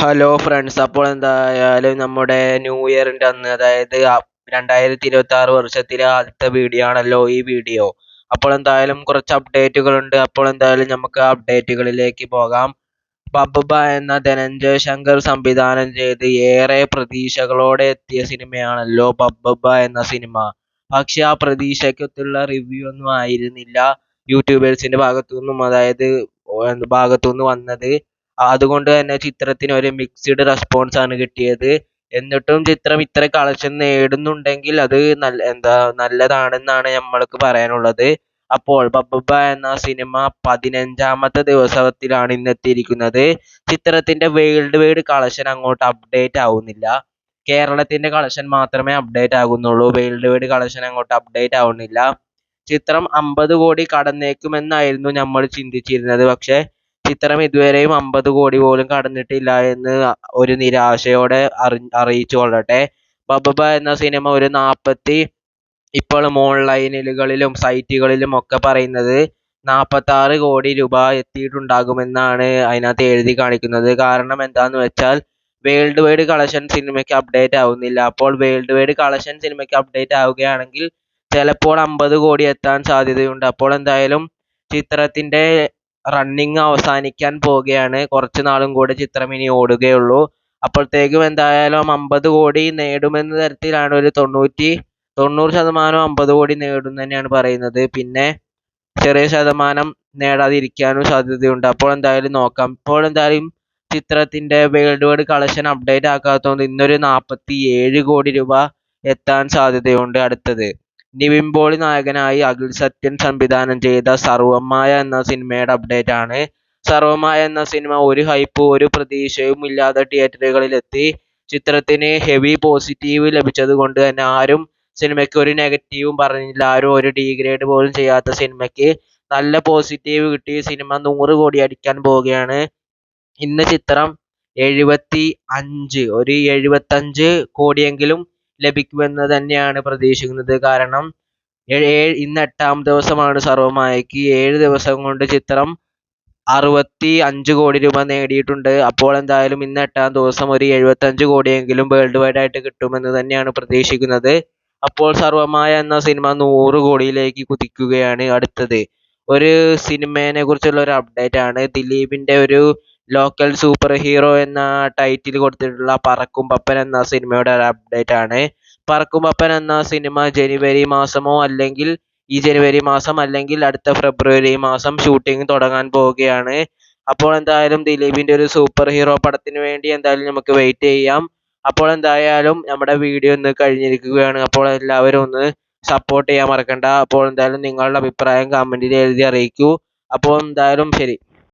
Hello friends അപ്പോൾ എന്തായാലും നമ്മുടെ ന്യൂ ഇയറിന്റെ അന്ന് അതായത് രണ്ടായിരത്തി ഇരുപത്തി ആറ് വർഷത്തിലെ ആദ്യത്തെ വീഡിയോ ആണല്ലോ ഈ വീഡിയോ അപ്പോൾ എന്തായാലും കുറച്ച് അപ്ഡേറ്റുകൾ ഉണ്ട്. അപ്പോൾ എന്തായാലും നമുക്ക് അപ്ഡേറ്റുകളിലേക്ക് പോകാം. ബബ്ബ എന്ന ധനഞ്ജയ് ശങ്കർ സംവിധാനം ചെയ്ത് ഏറെ പ്രതീക്ഷകളോടെ എത്തിയ സിനിമയാണല്ലോ ബബ്ബ എന്ന സിനിമ. പക്ഷെ ആ പ്രതീക്ഷയ്ക്കൊത്തുള്ള റിവ്യൂ ഒന്നും ആയിരുന്നില്ല. യൂട്യൂബേഴ്സിന്റെ ഭാഗത്തു നിന്നും അതായത് ഭാഗത്തു നിന്ന് വന്നത്. അതുകൊണ്ട് തന്നെ ചിത്രത്തിന് ഒരു മിക്സ്ഡ് റെസ്പോൺസ് ആണ് കിട്ടിയത്. എന്നിട്ടും ചിത്രം ഇത്ര കളക്ഷൻ നേടുന്നുണ്ടെങ്കിൽ അത് നല്ല എന്താ നല്ലതാണെന്നാണ് നമ്മൾക്ക് പറയാനുള്ളത്. അപ്പോൾ ബബ്ബ എന്ന സിനിമ പതിനഞ്ചാമത്തെ ദിവസത്തിലാണ് ഇന്ന് എത്തിയിരിക്കുന്നത്. ചിത്രത്തിന്റെ വേൾഡ് വൈഡ് കളക്ഷൻ അങ്ങോട്ട് അപ്ഡേറ്റ് ആവുന്നില്ല. കേരളത്തിന്റെ കളക്ഷൻ മാത്രമേ അപ്ഡേറ്റ് ആകുന്നുള്ളൂ. വേൾഡ് വൈഡ് കളക്ഷൻ അങ്ങോട്ട് അപ്ഡേറ്റ് ആവുന്നില്ല. ചിത്രം അമ്പത് കോടി കടന്നേക്കുമെന്നായിരുന്നു നമ്മൾ ചിന്തിച്ചിരുന്നത്. പക്ഷേ ചിത്രം ഇതുവരെയും അമ്പത് കോടി പോലും കടന്നിട്ടില്ല എന്ന് ഒരു നിരാശയോടെ അറി അറിയിച്ചു കൊള്ളട്ടെ. ബബബ എന്ന സിനിമ ഒരു നാൽപ്പത്തി ഇപ്പോഴും ഓൺലൈനുകളിലും സൈറ്റുകളിലും ഒക്കെ പറയുന്നത് നാൽപ്പത്താറ് കോടി രൂപ എത്തിയിട്ടുണ്ടാകുമെന്നാണ് അതിനകത്ത് എഴുതി കാണിക്കുന്നത്. കാരണം എന്താന്ന് വെച്ചാൽ വേൾഡ് വൈഡ് കളക്ഷൻ സിനിമയ്ക്ക് അപ്ഡേറ്റ് ആവുന്നില്ല. അപ്പോൾ വേൾഡ് വൈഡ് കളക്ഷൻ സിനിമയ്ക്ക് അപ്ഡേറ്റ് ആവുകയാണെങ്കിൽ ചിലപ്പോൾ അമ്പത് കോടി എത്താൻ സാധ്യതയുണ്ട്. അപ്പോൾ എന്തായാലും ചിത്രത്തിന്റെ റണ്ണിങ് അവസാനിക്കാൻ പോവുകയാണ്. കുറച്ച് നാളും കൂടെ ചിത്രം ഇനി ഓടുകയുള്ളൂ. അപ്പോഴത്തേക്കും എന്തായാലും അമ്പത് കോടി നേടുമെന്ന തരത്തിലാണ് ഒരു തൊണ്ണൂറ്റി തൊണ്ണൂറ് ശതമാനം അമ്പത് കോടി നേടും തന്നെയാണ് പറയുന്നത്. പിന്നെ ചെറിയ ശതമാനം നേടാതിരിക്കാനും സാധ്യതയുണ്ട്. അപ്പോൾ എന്തായാലും നോക്കാം. ഇപ്പോൾ എന്തായാലും ചിത്രത്തിന്റെ വേൾഡ് വൈഡ് കളക്ഷൻ അപ്ഡേറ്റ് ആക്കാത്തതുകൊണ്ട് ഇന്നൊരു നാൽപ്പത്തി ഏഴ് കോടി രൂപ എത്താൻ സാധ്യതയുണ്ട് അടുത്തത്. നിവിൻ പോളി നായകനായി അഖിൽ സത്യൻ സംവിധാനം ചെയ്ത സർവമായ എന്ന സിനിമയുടെ ആണ്. സർവമായ എന്ന സിനിമ ഒരു ഹൈപ്പും ഒരു പ്രതീക്ഷയും ഇല്ലാതെ തിയേറ്ററുകളിൽ എത്തി ചിത്രത്തിന് ഹെവി പോസിറ്റീവ് ലഭിച്ചത് കൊണ്ട് തന്നെ ആരും സിനിമയ്ക്ക് ഒരു നെഗറ്റീവും പറഞ്ഞില്ല. ആരും ഒരു ഡീഗ്രേഡ് പോലും ചെയ്യാത്ത സിനിമയ്ക്ക് നല്ല പോസിറ്റീവ് കിട്ടി. സിനിമ നൂറ് കോടി അടിക്കാൻ പോവുകയാണ്. ഇന്ന് ചിത്രം എഴുപത്തി അഞ്ച് ഒരു എഴുപത്തഞ്ച് കോടിയെങ്കിലും ലഭിക്കുമെന്ന് തന്നെയാണ് പ്രതീക്ഷിക്കുന്നത്. കാരണം ഇന്ന് എട്ടാം ദിവസമാണ് സർവമായയ്ക്ക് ഏഴ് ദിവസം കൊണ്ട് ചിത്രം അറുപത്തി അഞ്ച് കോടി രൂപ നേടിയിട്ടുണ്ട്. അപ്പോൾ എന്തായാലും ഇന്ന് എട്ടാം ദിവസം ഒരു എഴുപത്തഞ്ച് കോടിയെങ്കിലും വേൾഡ് വൈഡ് ആയിട്ട് കിട്ടുമെന്ന് തന്നെയാണ് പ്രതീക്ഷിക്കുന്നത്. അപ്പോൾ സർവമായ എന്ന സിനിമ നൂറ് കോടിയിലേക്ക് കുതിക്കുകയാണ് അടുത്തത്. ഒരു സിനിമേനെ കുറിച്ചുള്ള ഒരു അപ്ഡേറ്റ് ആണ്. ദിലീപിന്റെ ഒരു ലോക്കൽ സൂപ്പർ ഹീറോ എന്ന ടൈറ്റിൽ കൊടുത്തിട്ടുള്ള പറക്കും പപ്പൻ എന്ന സിനിമയുടെ ഒരു അപ്ഡേറ്റ് ആണ്. പറക്കും പപ്പൻ എന്ന സിനിമ ജനുവരി മാസമോ അല്ലെങ്കിൽ ഈ ജനുവരി മാസം അല്ലെങ്കിൽ അടുത്ത ഫെബ്രുവരി മാസം ഷൂട്ടിംഗ് തുടങ്ങാൻ പോവുകയാണ്. അപ്പോൾ എന്തായാലും ദിലീപിന്റെ ഒരു സൂപ്പർ ഹീറോ പടത്തിന് വേണ്ടി എന്തായാലും നമുക്ക് വെയിറ്റ് ചെയ്യാം. അപ്പോൾ എന്തായാലും നമ്മുടെ വീഡിയോ ഇന്ന് കഴിഞ്ഞിരിക്കുകയാണ്. അപ്പോൾ എല്ലാവരും ഒന്ന് സപ്പോർട്ട് ചെയ്യാൻ മറക്കണ്ട. അപ്പോൾ എന്തായാലും നിങ്ങളുടെ അഭിപ്രായം കമന്റിൽ എഴുതി അറിയിക്കൂ. അപ്പോൾ എന്തായാലും ശരി.